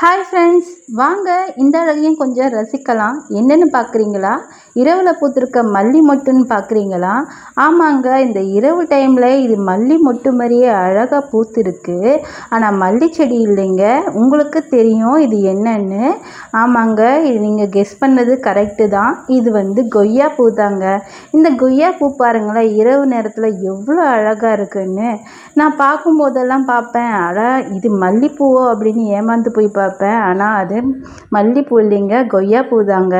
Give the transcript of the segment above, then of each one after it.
Hi friends வாங்க இந்த அழகையும் கொஞ்சம் ரசிக்கலாம். என்னென்னு பார்க்குறீங்களா? இரவில் பூத்திருக்க மல்லி மொட்டுன்னு பார்க்குறீங்களா? ஆமாங்க இந்த இரவு டைமில் இது மல்லி மொட்டு மாதிரியே அழகாக பூத்துருக்கு. ஆனால் மல்லி செடி இல்லைங்க. உங்களுக்கு தெரியும் இது என்னன்னு. ஆமாங்க இது நீங்கள் கெஸ் பண்ணது கரெக்டு தான். இது வந்து கொய்யா பூ தாங்க. இந்த கொய்யா பூ பாருங்களேன் இரவு நேரத்தில் எவ்வளோ அழகாக இருக்குன்னு. நான் பார்க்கும்போதெல்லாம் பார்ப்பேன். ஆனால் இது மல்லிப்பூவோ அப்படின்னு ஏமாந்து போய் பார்ப்பேன். ஆனால் அது மல்லிப்பூ இல்லைங்க கொய்யா பூ தாங்க.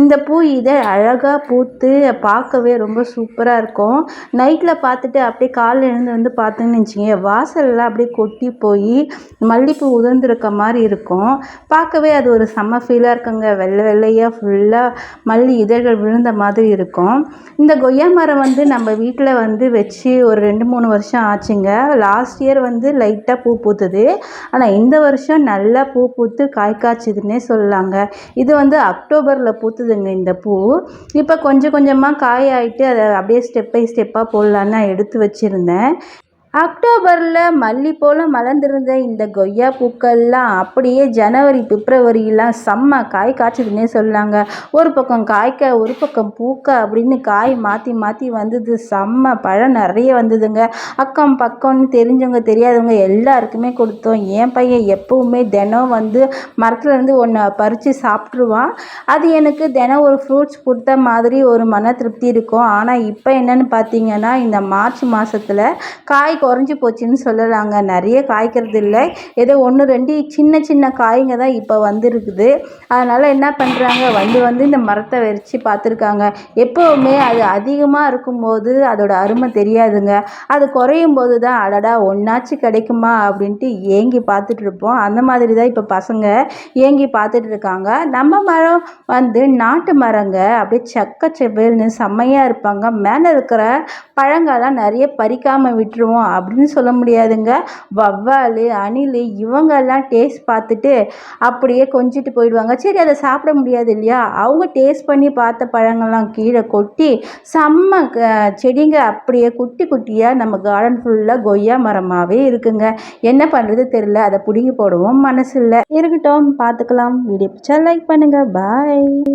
இந்த பூ இதை அழகாக பூத்து பார்க்கவே ரொம்ப சூப்பராக இருக்கும். நைட்டில் பார்த்துட்டு அப்படியே காலில் எழுந்து வந்து பார்த்தீங்கன்னு வச்சுக்கோங்க வாசலில் அப்படியே கொட்டி போய் மல்லிப்பூ உதிர்ந்துருக்க மாதிரி இருக்கும். பார்க்கவே அது ஒரு செம்ம ஃபீலாக இருக்குங்க. வெள்ளை வெள்ளையாக ஃபுல்லாக மல்லி இதழ்கள் விழுந்த மாதிரி இருக்கும். இந்த கொய்யா மரம் வந்து நம்ம வீட்டில் வந்து வச்சு ஒரு ரெண்டு மூணு வருஷம் ஆச்சுங்க. லாஸ்ட் இயர் வந்து லைட்டாக பூ பூத்துது. ஆனால் இந்த வருஷம் நல்லா பூ பூத்து காய் காய்ச்சிதுன்னே சொல்லலாங்க. இது வந்து அக்டோபரில் பூத்துதுங்க இந்த பூ. இப்போ கொஞ்சம் கொஞ்சமாக காய் ஆகிட்டு அதை அப்படியே ஸ்டெப் பை ஸ்டெப்பாக போடலான்னு நான் எடுத்து வச்சுருந்தேன். அக்டோபரில் மல்லி போல் மலர்ந்திருந்த இந்த கொய்யா பூக்கள்லாம் அப்படியே ஜனவரி பிப்ரவரியெலாம் செம்ம காய் காய்ச்சதுன்னே சொல்லாங்க. ஒரு பக்கம் காய்க்க ஒரு பக்கம் பூக்க அப்படின்னு காய் மாற்றி மாற்றி வந்தது. செம்ம பழம் நிறைய வந்ததுங்க. அக்கம் பக்கம்னு தெரிஞ்சவங்க தெரியாதவங்க எல்லாருக்குமே கொடுத்தோம். என் பையன் எப்போவுமே தினம் வந்து மரத்துலேருந்து ஒன்று பறித்து சாப்பிட்ருவான் அது எனக்கு தினம் ஒரு ஃப்ரூட்ஸ் கொடுத்த மாதிரி ஒரு மன திருப்தி இருக்கும். ஆனால் இப்போ என்னென்னு பார்த்தீங்கன்னா இந்த மார்ச் மாதத்தில் காய் குறைஞ்சி போச்சுன்னு சொல்லலாங்க நிறைய காய்க்கிறது இல்லை. ஏதோ ஒன்று ரெண்டு சின்ன சின்ன காய்ங்க தான் இப்போ வந்துருக்குது. அதனால் என்ன பண்ணுறாங்க வந்து வந்து இந்த மரத்தை வச்சு பார்த்துருக்காங்க. எப்போவுமே அது அதிகமாக இருக்கும்போது அதோட அருமை தெரியாதுங்க. அது குறையும் போது தான் அடடா ஒன்றாச்சும் கிடைக்குமா? அப்படின்ட்டு ஏங்கி பார்த்துட்டு இருப்போம். அந்த மாதிரி தான் இப்போ பசங்க ஏங்கி பார்த்துட்டு இருக்காங்க. நம்ம மரம் வந்து நாட்டு மரங்க அப்படியே சக்க செவ்வேல்னு செம்மையாக இருப்பாங்க. மேலே இருக்கிற பழங்கள்லாம் நிறைய பறிக்காமல் விட்டுருவோம். அப்படின்னு சொல்ல முடியாதுங்க. வவ்வால் அணில் இவங்கெல்லாம் டேஸ்ட் பார்த்துட்டு அப்படியே கொஞ்சிட்டு போயிடுவாங்க. சரி அதை சாப்பிட முடியாது இல்லையா? அவங்க டேஸ்ட் பண்ணி பார்த்த பழங்கள்லாம் கீழே கொட்டி செம்ம செடிங்க அப்படியே குட்டி குட்டியாக நம்ம கார்டன் ஃபுல்லாக கொய்யா மரமாகவே இருக்குங்க. என்ன பண்ணுறது தெரில அதை பிடுங்கி போடவும் மனசு இல்லை இருக்கட்டும் பார்த்துக்கலாம். வீடியோ பிடிச்சா லைக் பண்ணுங்கள் பாய்